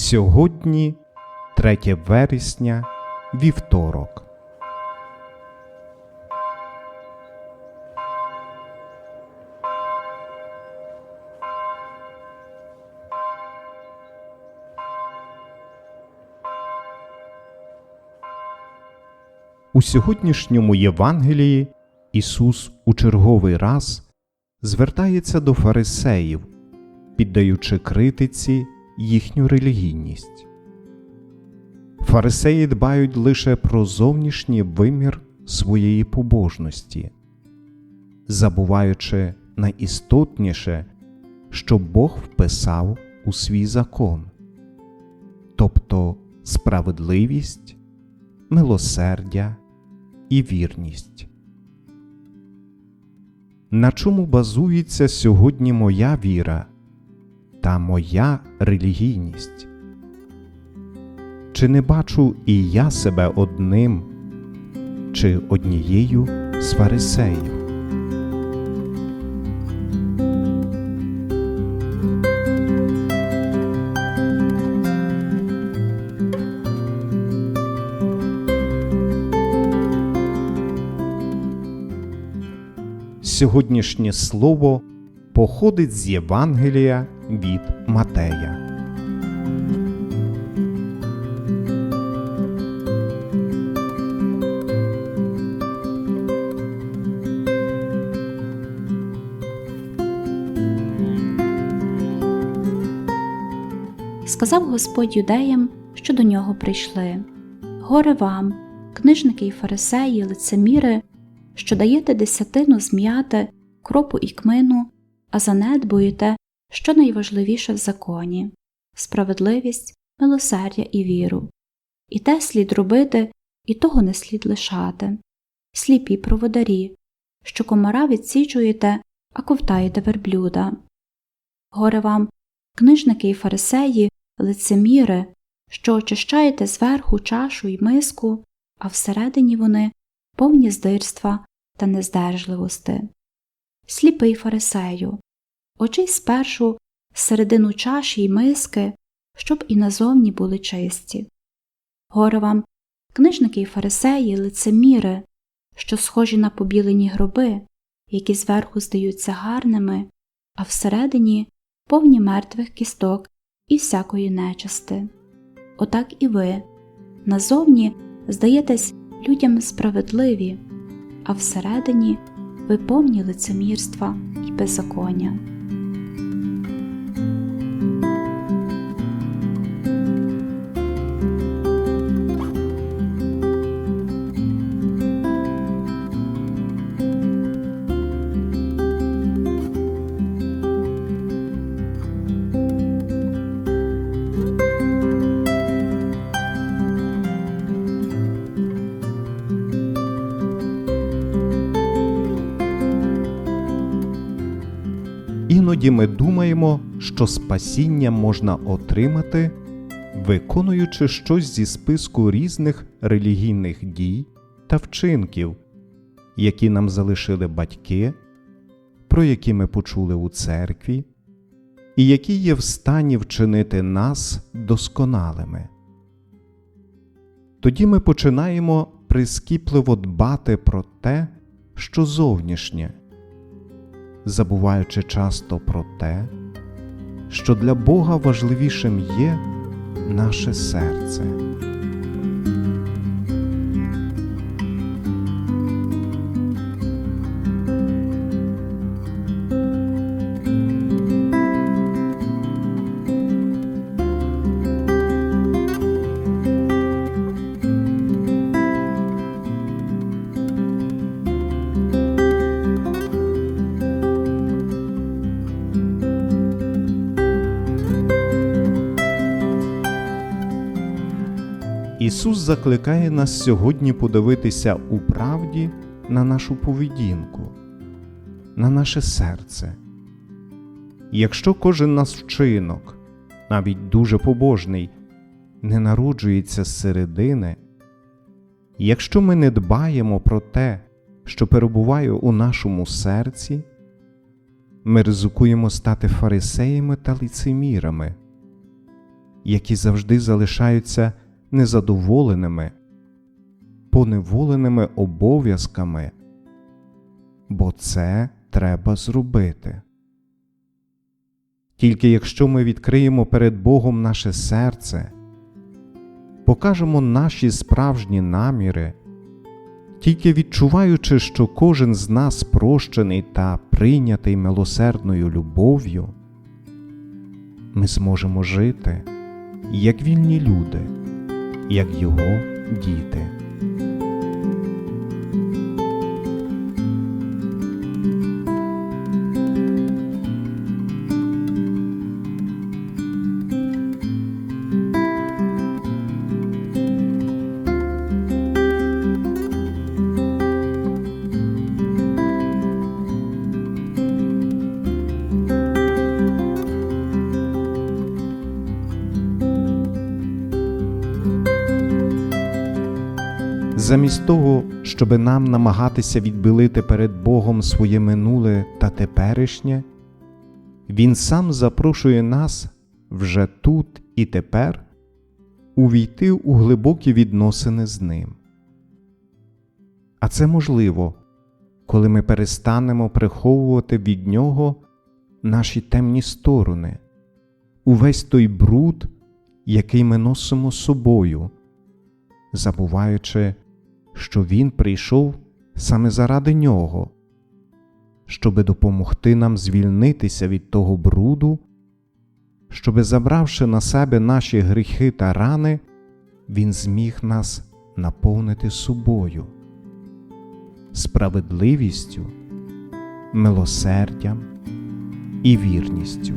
Сьогодні 3 вересня, вівторок. У сьогоднішньому Євангелії Ісус у черговий раз звертається до фарисеїв, піддаючи критиці їхню релігійність. Фарисеї дбають лише про зовнішній вимір своєї побожності, забуваючи найістотніше, що Бог вписав у свій закон, тобто справедливість, милосердя і вірність. На чому базується сьогодні моя віра та моя релігійність? Чи не бачу і я себе одним чи однією з фарисеїв? Сьогоднішнє слово походить з Євангелія від Матея. Сказав Господь юдеям, що до нього прийшли. Горе вам, книжники й фарисеї, лицеміри, що даєте десятину зм'яти, кропу і кмину, а занедбуєте, що найважливіше в законі справедливість, милосердя і віру. І те слід робити, і того не слід лишати. Сліпі проводарі, що комара відсічуєте, а ковтаєте верблюда. Горе вам, книжники й фарисеї, лицеміри, що очищаєте зверху чашу й миску, а всередині вони повні здирства та нездержливости. Сліпий фарисею, очий спершу середину чаші й миски, щоб і назовні були чисті. Горе вам, книжники й фарисеї, лицеміри, що схожі на побілені гроби, які зверху здаються гарними, а всередині повні мертвих кісток і всякої нечисти. Отак і ви назовні здаєтесь людям справедливі, а всередині ви повні лицемірства і беззаконня. Іноді ми думаємо, що спасіння можна отримати, виконуючи щось зі списку різних релігійних дій та вчинків, які нам залишили батьки, про які ми почули у церкві, і які є в стані вчинити нас досконалими. Тоді ми починаємо прискіпливо дбати про те, що зовнішнє забуваючи часто про те, що для Бога важливішим є наше серце. Закликає нас сьогодні подивитися у правді на нашу поведінку, на наше серце. Якщо кожен наш вчинок, навіть дуже побожний, не народжується з середини, якщо ми не дбаємо про те, що перебуває у нашому серці, ми ризикуємо стати фарисеями та лицемірами, які завжди залишаються незадоволеними, поневоленими обов'язками, бо це треба зробити. Тільки якщо ми відкриємо перед Богом наше серце, покажемо наші справжні наміри, тільки відчуваючи, що кожен з нас прощений та прийнятий милосердною любов'ю, ми зможемо жити як вільні люди, як Його діти. Замість того, щоби нам намагатися відбілити перед Богом своє минуле та теперішнє, Він сам запрошує нас вже тут і тепер увійти у глибокі відносини з Ним. А це можливо, коли ми перестанемо приховувати від Нього наші темні сторони, увесь той бруд, який ми носимо собою, забуваючи, що Він прийшов саме заради нього, щоби допомогти нам звільнитися від того бруду, щоби, забравши на себе наші гріхи та рани, Він зміг нас наповнити собою, справедливістю, милосердям і вірністю.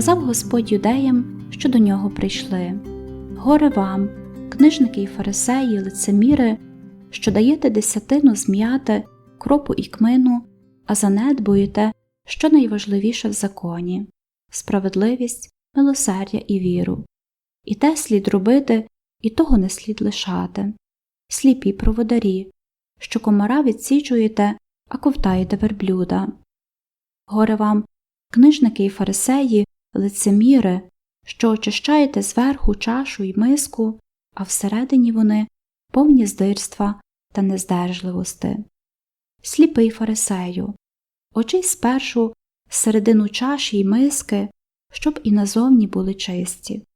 Сказав Господь юдеям, що до нього прийшли. Горе вам, книжники й фарисеї, лицеміри, що даєте десятину зм'яти, кропу і кмину, а занедбуєте, що найважливіше в законі справедливість, милосердя і віру. І те слід робити, і того не слід лишати. Сліпі проводарі, що комара відсіджуєте, а ковтаєте верблюда. Горе вам, книжники й фарисеї, лицеміри, що очищаєте зверху чашу й миску, а всередині вони повні здирства та нездержливости. Сліпий фарисею, очий спершу середину чаші й миски, щоб і назовні були чисті.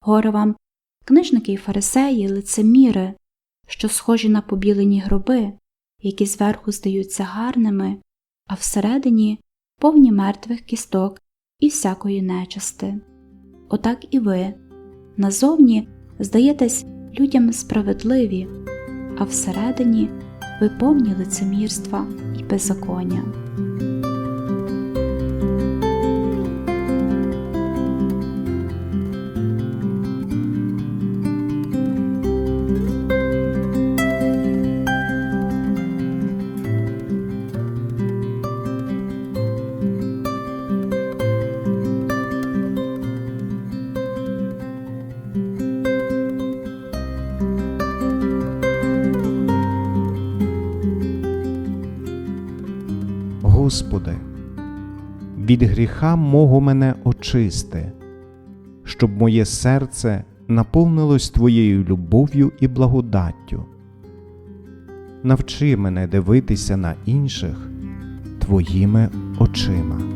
Горе вам, книжники й фарисеї, лицеміри, що схожі на побілені гроби, які зверху здаються гарними, а всередині повні мертвих кісток і всякої нечисти. Отак і ви назовні здаєтесь людям справедливі, а всередині ви повні лицемірства і беззаконня. Від гріха мого мене очисти, щоб моє серце наповнилось Твоєю любов'ю і благодаттю. Навчи мене дивитися на інших Твоїми очима.